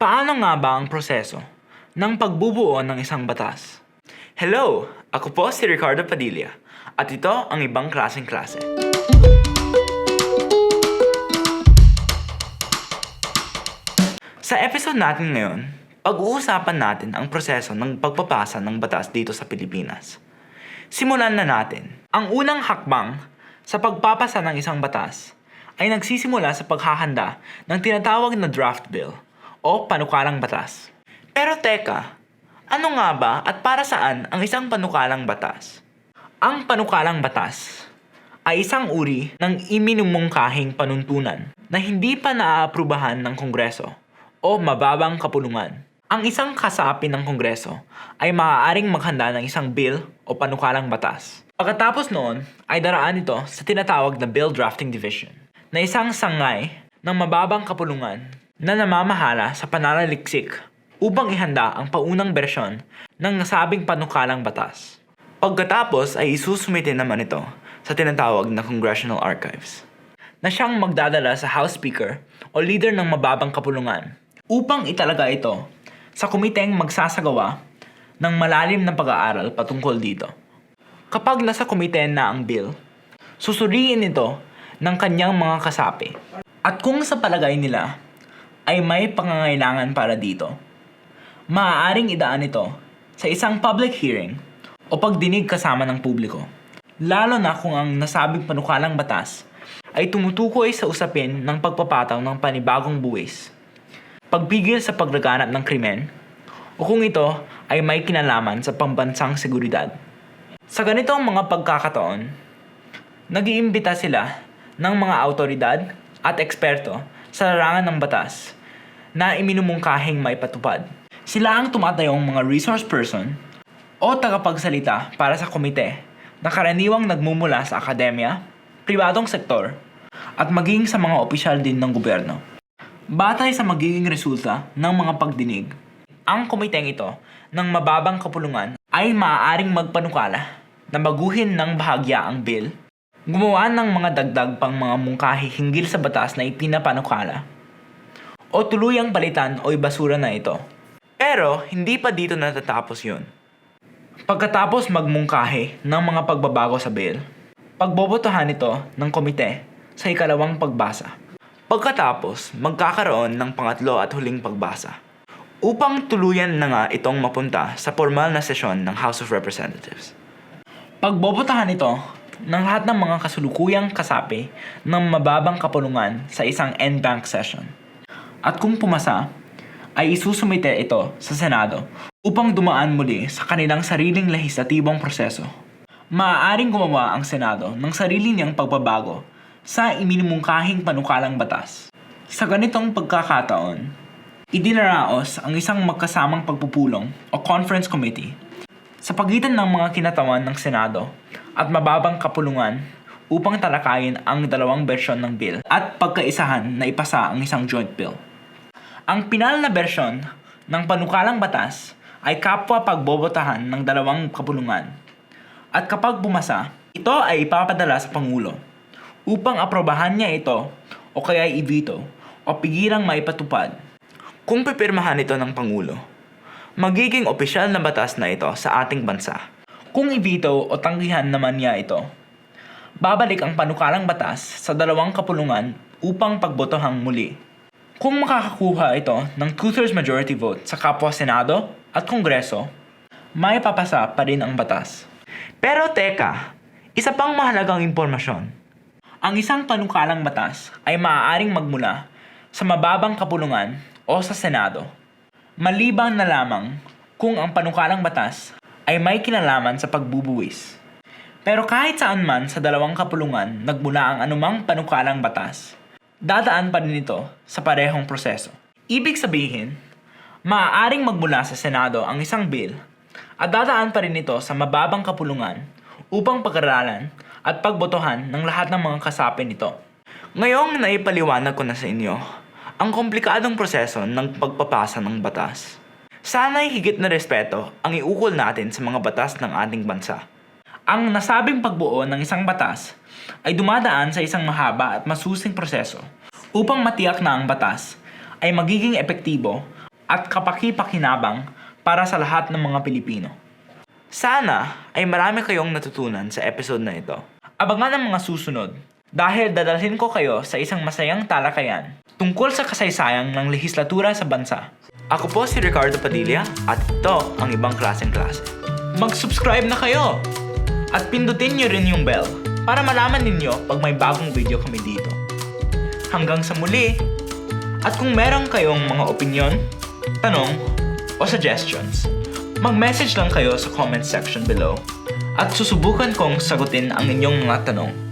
Paano nga ba ang proseso ng pagbubuo ng isang batas? Hello! Ako po si Ricardo Padilla at ito ang ibang klaseng klase. Sa episode natin ngayon, pag-uusapan natin ang proseso ng pagpapasa ng batas dito sa Pilipinas. Simulan na natin. Ang unang hakbang sa pagpapasa ng isang batas ay nagsisimula sa paghahanda ng tinatawag na draft bill o panukalang batas. Pero teka, ano nga ba at para saan ang isang panukalang batas? Ang panukalang batas ay isang uri ng iminumungkahing panuntunan na hindi pa naaaprubahan ng Kongreso o mababang kapulungan. Ang isang kasapi ng Kongreso ay maaaring maghanda ng isang bill o panukalang batas. Pagkatapos noon ay daraan ito sa tinatawag na Bill Drafting Division na isang sangay ng mababang kapulungan na namamahala sa pananaliksik upang ihanda ang paunang bersyon ng nasabing panukalang batas. Pagkatapos ay isusumite naman ito sa tinatawag na Congressional Archives na siyang magdadala sa House Speaker o leader ng mababang kapulungan upang italaga ito sa komiteng magsasagawa ng malalim na pag-aaral patungkol dito. Kapag nasa komite na ang bill, susuriin ito ng kanyang mga kasapi. At kung sa palagay nila ay may pangangailangan para dito, maaaring idaan ito sa isang public hearing o pagdinig kasama ng publiko. Lalo na kung ang nasabing panukalang batas ay tumutukoy sa usapin ng pagpapataw ng panibagong buwis, pagpigil sa paglaganap ng krimen, o kung ito ay may kinalaman sa pambansang seguridad. Sa ganitong mga pagkakataon, nag-iimbita sila ng mga autoridad at eksperto sa larangan ng batas na iminumungkahing may patupad. Sila ang tumatayong mga resource person o tagapagsalita para sa komite na karaniwang nagmumula sa akademya, pribadong sektor, at maging sa mga opisyal din ng gobyerno. Batay sa magiging resulta ng mga pagdinig, ang komiteng ito ng mababang kapulungan ay maaaring magpanukala na baguhin ng bahagya ang bill, gumawa ng mga dagdag pang mga mungkahi hinggil sa batas na ipinapanukala, o tuluyang palitan o ibasura na ito. Pero hindi pa dito natatapos yun. Pagkatapos magmungkahi ng mga pagbabago sa bill, pagbobotohan ito ng komite sa ikalawang pagbasa. Pagkatapos, magkakaroon ng pangatlo at huling pagbasa upang tuluyan na nga itong mapunta sa formal na sesyon ng House of Representatives. Pagbobotahan ito ng lahat ng mga kasulukuyang kasapi ng mababang kapulungan sa isang end-bank session. At kung pumasa, ay isusumite ito sa Senado upang dumaan muli sa kanilang sariling lehislatibong proseso. Maaaring gumawa ang Senado ng sarili niyang pagbabago sa iminumungkahing panukalang batas. Sa ganitong pagkakataon, idinaraos ang isang magkasamang pagpupulong o conference committee sa pagitan ng mga kinatawan ng Senado at mababang kapulungan upang talakayin ang dalawang bersyon ng bill at pagkaisahan na ipasa ang isang joint bill. Ang pinal na bersyon ng panukalang batas ay kapwa pagbobotahan ng dalawang kapulungan. At kapag bumasa, ito ay ipapadala sa Pangulo upang aprobahan niya ito o kaya i-veto o pigilang maipatupad. Kung pipirmahan ito ng Pangulo, magiging opisyal na batas na ito sa ating bansa. Kung i-veto o tanggihan naman niya ito, babalik ang panukalang batas sa dalawang kapulungan upang pagbotohang muli. Kung makakakuha ito ng two-thirds majority vote sa kapwa Senado at Kongreso, may papasa pa rin ang batas. Pero teka, isa pang mahalagang impormasyon. Ang isang panukalang batas ay maaaring magmula sa mababang kapulungan o sa Senado. Maliban na lamang kung ang panukalang batas ay may kinalaman sa pagbubuwis. Pero kahit saan man sa dalawang kapulungan nagmula ang anumang panukalang batas, dadaan pa rin ito sa parehong proseso. Ibig sabihin, maaaring magmula sa Senado ang isang bill at dadaan pa rin ito sa mababang kapulungan upang pag-aralan at pagbotohan ng lahat ng mga kasapi nito. Ngayong naipaliwanag ko na sa inyo ang komplikadong proseso ng pagpapasa ng batas. Sana'y higit na respeto ang iukol natin sa mga batas ng ating bansa. Ang nasabing pagbuo ng isang batas ay dumadaan sa isang mahaba at masusing proseso upang matiyak na ang batas ay magiging epektibo at kapaki-pakinabang para sa lahat ng mga Pilipino. Sana ay marami kayong natutunan sa episode na ito. Abangan ang mga susunod dahil dadalhin ko kayo sa isang masayang talakayan tungkol sa kasaysayang ng lehislatura sa bansa. Ako po si Ricardo Padilla at ito ang ibang klaseng klase. Mag-subscribe na kayo! At pindutin nyo rin yung bell para malaman ninyo pag may bagong video kami dito. Hanggang sa muli! At kung meron kayong mga opinion, tanong, o suggestions, mag-message lang kayo sa comment section below at susubukan kong sagutin ang inyong mga tanong